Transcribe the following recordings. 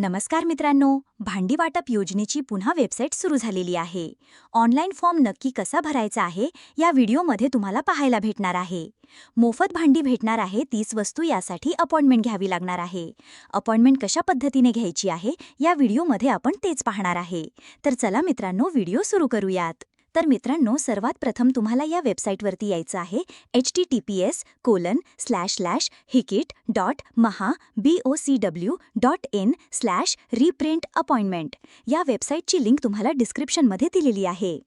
नमस्कार मित्रांनो भांडी वाटप योजनेची पुन्हा वेबसाईट सुरू झालेली आहे. ऑनलाईन फॉर्म नक्की कसा भरायचा आहे या व्हिडिओमध्ये तुम्हाला पाहायला भेटणार आहे. मोफत भांडी भेटणार आहे तीस वस्तू यासाठी अपॉइंटमेंट घ्यावी लागणार आहे. अपॉइंटमेंट कशा पद्धतीने घ्यायची आहे या व्हिडिओमध्ये आपण तेच पाहणार आहे. तर चला मित्रांनो व्हिडिओ सुरू करूयात. तर मित्रांनो सर्वात प्रथम तुम्हाला या वेबसाईटवरती यायचं आहे H T T P S colon slash slash हिकिट dot Maha B O C W dot in slash reprint appointment या वेबसाईटची लिंक तुम्हाला डिस्क्रिप्शनमध्ये दिलेली आहे.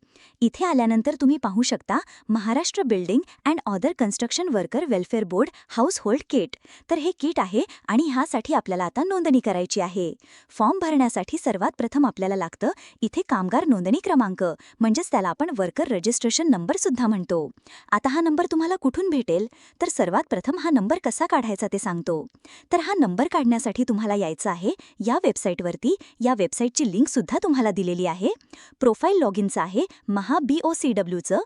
इथे आल्यानंतर तुम्ही पाहू शकता Maharashtra building and other construction worker welfare board household kit. तर हे किट आहे आणि ह्यासाठी आपल्याला आता नोंदणी करायची आहे. फॉर्म भरण्यासाठी सर्वात प्रथम आपल्याला लागतं इथे कामगार नोंदणी क्रमांक म्हणजेच त्याला आपण वर्कर रजिस्ट्रेशन नंबर सुद्धा म्हणतो. आता हा नंबर तुम्हाला कुठून भेटेल? तर सर्वात प्रथम हा नंबर कसा काढायचा ते सांगतो. तर हा नंबर काढण्यासाठी तुम्हाला यायचं आहे या वेबसाईटवरती या वेबसाईटची लिंक सुद्धा तुम्हाला दिलेली आहे. प्रोफाईल लॉगिनचं आहे महा बी ओ सी डब्ल्यूचं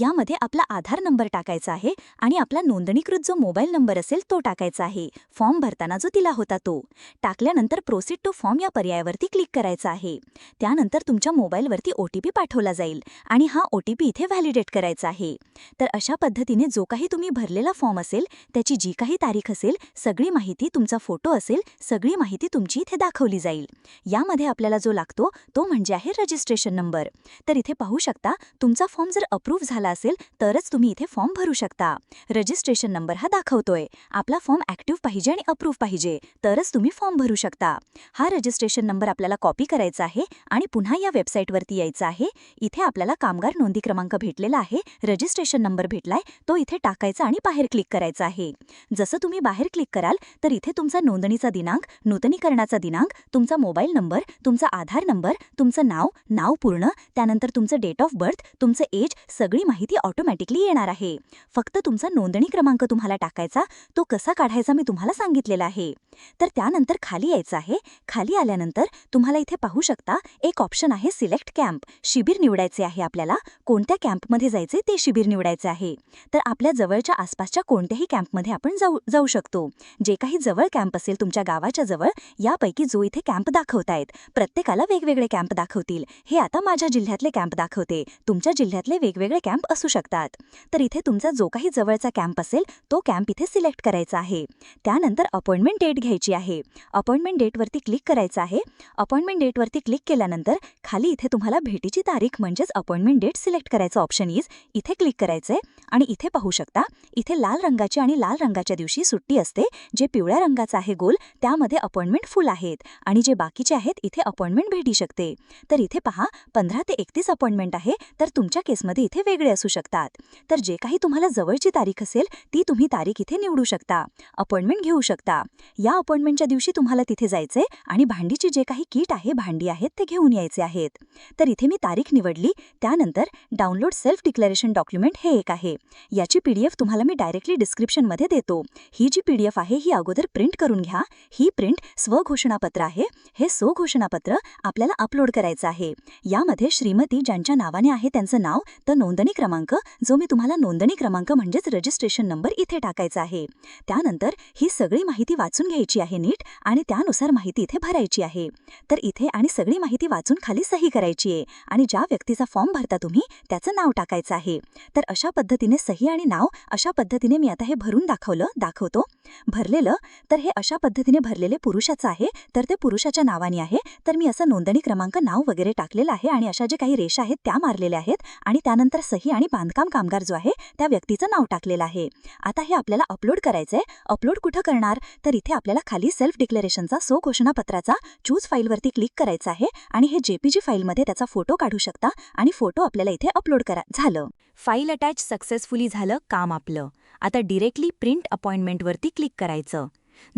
यामध्ये आपला आधार नंबर टाकायचा आहे आणि आपला नोंदणीकृत जो मोबाईल नंबर असेल तो टाकायचा आहे. फॉर्म भरताना जो दिला होता तो. टाकल्यानंतर प्रोसीड टू फॉर्म या पर्यायावरती क्लिक करायचा आहे. त्यानंतर तुमच्या मोबाईलवरती ओ टी पी पाठवला जाईल. आणि हा ओ टी पी इथे व्हॅलिडेट करायचा आहे. तर अशा पद्धतीने जो काही तुम्ही भरलेला फॉर्म असेल त्याची जी काही तारीख असेल सगळी माहिती तुमचा फोटो असेल सगळी माहिती तुमची इथे दाखवली जाईल. यामध्ये आपल्याला जो लागतो तो म्हणजे आहे रजिस्ट्रेशन नंबर तर इथे पाहू शकता तुमचा फॉर्म जर अप्रूव्ह झाला असेल तरच तुम्ही इथे फॉर्म भरू शकता. रजिस्ट्रेशन नंबर हा दाखवतोय. आपला फॉर्म ॲक्टिव्ह पाहिजे आणि अप्रूव्ह पाहिजे तरच तुम्ही फॉर्म भरू शकता. हा रजिस्ट्रेशन नंबर आपल्याला कॉपी करायचा आहे आणि पुन्हा या वेबसाईटवरती यायचं आहे. इथे आपल्याला कामगार नोंदी क्रमांक भेटलेला आहे. रजिस्ट्रेशन नंबर भेटलाय. तो इथे टाकायचा आणि बाहेर क्लिक करायचा आहे. जसं तुम्ही बाहेर क्लिक कराल तर इथे तुमचा नोंदणीचा दिनांक नूतनीकरणाचा दिनांक तुमचा मोबाईल नंबर तुमचा आधार नंबर तुमचं नाव नाव पूर्ण त्यानंतर तुमचं डेट ऑफ बर्थ तुमचं एज सगळी माहिती ऑटोमॅटिकली येणार आहे. फक्त तुमचा नोंदणी क्रमांक तुम्हाला टाकायचा तो कसा काढायचा मी तुम्हाला सांगितलेला आहे. तर त्यानंतर खाली यायचं आहे. खाली आल्यानंतर तुम्हाला इथे पाहू शकता एक ऑप्शन आहे सिलेक्ट कॅम्प शिबिर निवडायचे आहे आपल्याला कोणत्या कॅम्पमध्ये जायचे ते शिबिर निवडायचे आहे. तर आपल्या जवळच्या आसपासच्या कोणत्याही कॅम्पमध्ये आपण जाऊ जाऊ शकतो. जे काही जवळ कॅम्प असेल तुमच्या गावाच्या जवळ यापैकी जो इथे कॅम्प दाखवतायत प्रत्येकाला वेगवेगळे कॅम्प दाखवतील. हे आता माझ्या जिल्ह्यातले कॅम्प दाखवते. तुमच्या जिल्ह्यातले वेगवेगळे कॅम्प असू शकतात. तर इथे तुमचा जो काही जवळचा कॅम्प असेल तो कॅम्प इथे सिलेक्ट करायचा आहे. त्यानंतर अपॉइंटमेंट डेट घ्यायची आहे. अपॉइंटमेंट डेटवरती क्लिक करायचं आहे. अपॉइंटमेंट डेटवरती क्लिक केल्यानंतर खाली इथे तुम्हाला भेटीची तारीख म्हणजेच अपॉइंटमेंट डेट सिलेक्ट करायचं ऑप्शन इज इथे क्लिक करायचंय आणि इथे पाहू शकता इथे लाल रंगाची आणि लाल रंगाच्या दिवशी सुट्टी असते जे पिवळ्या रंगाचा आहे गोल त्यामध्ये अपॉइंटमेंट फुल आहेत आणि जे बाकीचे आहेत इथे अपॉइंटमेंट भेटी शकते. तर इथे पहा पंधरा ते एकतीस अपॉइंटमेंट आहे तर तुमच्या केसमध्ये इथे वेगळे असू शकतात. तर जे काही तुम्हाला जवळची तारीख असेल ती तुम्ही तारीख इथे निवडू शकता. अपॉइंटमेंट घेऊ शकता. या अपॉइंटमेंटच्या दिवशी तुम्हाला तिथे जायचंय आणि भांडीची जे काही किट आहे भांडी आहेत ते घेऊन यायचे आहेत. तर इथे मी तारीख निवडली त्यानंतर डाउनलोड सेल्फ डिक्लेरेशन डॉक्युमेंट हे एक आहे. याची पीडीएफ तुम्हाला मी डायरेक्टली डिस्क्रिप्शनमध्ये देतो. ही जी पीडीएफ आहे ही अगोदर प्रिंट करून घ्या. ही प्रिंट स्वघोषणापत्र आहे. हे स्वघोषणापत्र आपल्याला अपलोड करायचं आहे. यामध्ये श्रीमती ज्यांच्या नावाने आहे त्यांचं नाव तर नोंदणी क्रमांक जो मी तुम्हाला नोंदणी क्रमांक म्हणजेच रजिस्ट्रेशन नंबर इथे टाकायचा आहे. त्यानंतर ही सगळी माहिती वाचून घ्यायची आहे नीट आणि त्यानुसार माहिती इथे भरायची आहे. तर इथे आणि सगळी माहिती वाचून खाली सही करायची आहे. आणि ज्या व्यक्तीचा फॉर्म भरता तुम्ही त्याचं नाव टाकायचं आहे. तर अशा पद्धतीने सही आणि नाव अशा पद्धतीने मी आता हे भरून दाखवलं दाखवतो. भरलेलं तर हे अशा पद्धतीने भरलेले पुरुषाचं आहे. तर ते पुरुषाच्या नावाने आहे. तर मी असं नोंदणी क्रमांक नाव वगैरे टाकलेलं आहे आणि अशा जे काही रेषा आहेत त्या मारलेल्या आहेत. आणि त्यानंतर सही आणि बांधकाम कामगार जो आहे त्या व्यक्तीचं नाव टाकलेलं आहे. आता हे आपल्याला अपलोड करायचंय. अपलोड कुठं करणार? तर इथे आपल्याला खाली सेल्फ डिक्लेरेशनचा सो घोषणापत्राचा चूज फाईलवरती क्लिक करायचं आहे. आणि हे जेपीजी फाईलमध्ये त्याचा फोटो काढू शकता आणि फोटो आपल्याला इथे अपलोड करा. झालं. फाईल अटॅच सक्सेसफुली झालं काम आपलं. आता डिरेक्टली प्रिंट अपॉइंटमेंटवरती क्लिक करायचं.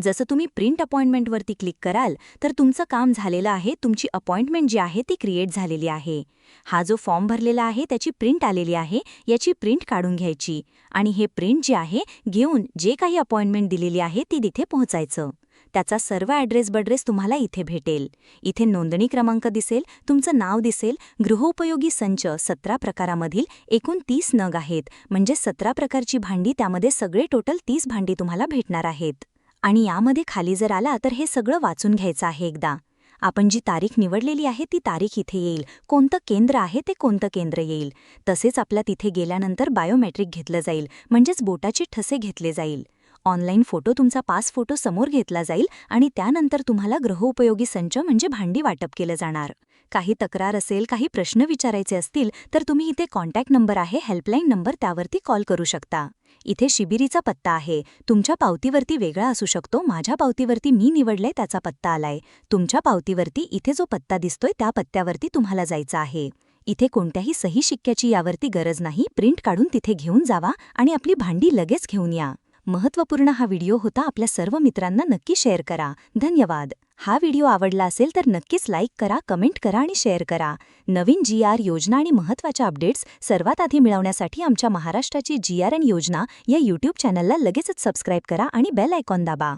जसं तुम्ही प्रिंट अपॉइंटमेंटवरती क्लिक कराल तर तुमचं काम झालेलं आहे तुमची अपॉइंटमेंट जी आहे ती क्रिएट झालेली आहे. हा जो फॉर्म भरलेला आहे त्याची प्रिंट आलेली आहे याची प्रिंट काढून घ्यायची. आणि हे प्रिंट जे आहे घेऊन जे काही अपॉइंटमेंट दिलेली आहे ती तिथे पोहोचायचं. त्याचा सर्व ॲड्रेस बड्रेस तुम्हाला इथे भेटेल. इथे नोंदणी क्रमांक दिसेल तुमचं नाव दिसेल गृहोपयोगी संच सतरा प्रकारामधील एकूण तीस नग आहेत. म्हणजे सतरा प्रकारची भांडी त्यामध्ये सगळे टोटल तीस भांडी तुम्हाला भेटणार आहेत. आणि यामध्ये खाली जर आला तर हे सगळं वाचून घ्यायचं आहे एकदा. आपण जी तारीख निवडलेली आहे ती तारीख इथे येईल. कोणतं केंद्र आहे ते कोणतं केंद्र येईल. तसेच आपल्या तिथे गेल्यानंतर बायोमेट्रिक घेतलं जाईल. म्हणजेच बोटाचे ठसे घेतले जाईल. ऑनलाईन फोटो तुमचा पास फोटो समोर घेतला जाईल आणि त्यानंतर तुम्हाला ग्रहोपयोगी संच म्हणजे भांडी वाटप केलं जाणार. काही तक्रार असेल काही प्रश्न विचारायचे असतील तर तुम्ही इथे कॉन्टॅक्ट नंबर आहे हेल्पलाईन नंबर त्यावरती कॉल करू शकता. इथे शिबिरीचा पत्ता आहे. तुमच्या पावतीवरती वेगळा असू शकतो. माझ्या पावतीवरती मी निवडलंय त्याचा पत्ता आलाय. तुमच्या पावतीवरती इथे जो पत्ता दिसतोय त्या पत्त्यावरती तुम्हाला जायचं आहे. इथे कोणत्याही सही शिक्क्याची यावरती गरज नाही. प्रिंट काढून तिथे घेऊन जावा आणि आपली भांडी लगेच घेऊन या. महत्त्वपूर्ण हा व्हिडिओ होता. आपल्या सर्व मित्रांना नक्की शेअर करा. धन्यवाद. हा व्हिडिओ आवडला असेल तर नक्कीच लाईक करा कमेंट करा आणि शेअर करा. नवीन जी आर योजना आणि महत्त्वाच्या अपडेट्स सर्वात आधी मिळवण्यासाठी आमच्या महाराष्ट्राची जी आर एन योजना या यूट्यूब चॅनलला लगेचच सबस्क्राईब करा आणि बेल आयकॉन दाबा.